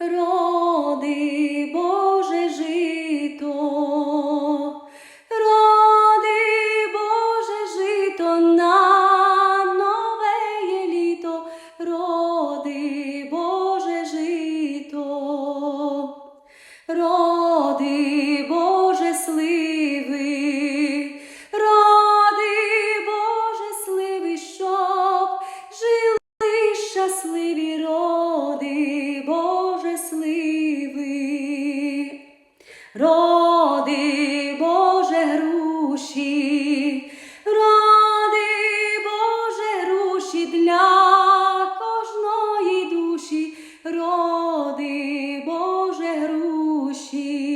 Роди, Боже, жито, роди, Боже, жито на нове є літо, роди, Боже, жито, роди, щасливий, роди Боже груші, роди Боже груші для кожної душі, роди Боже груші.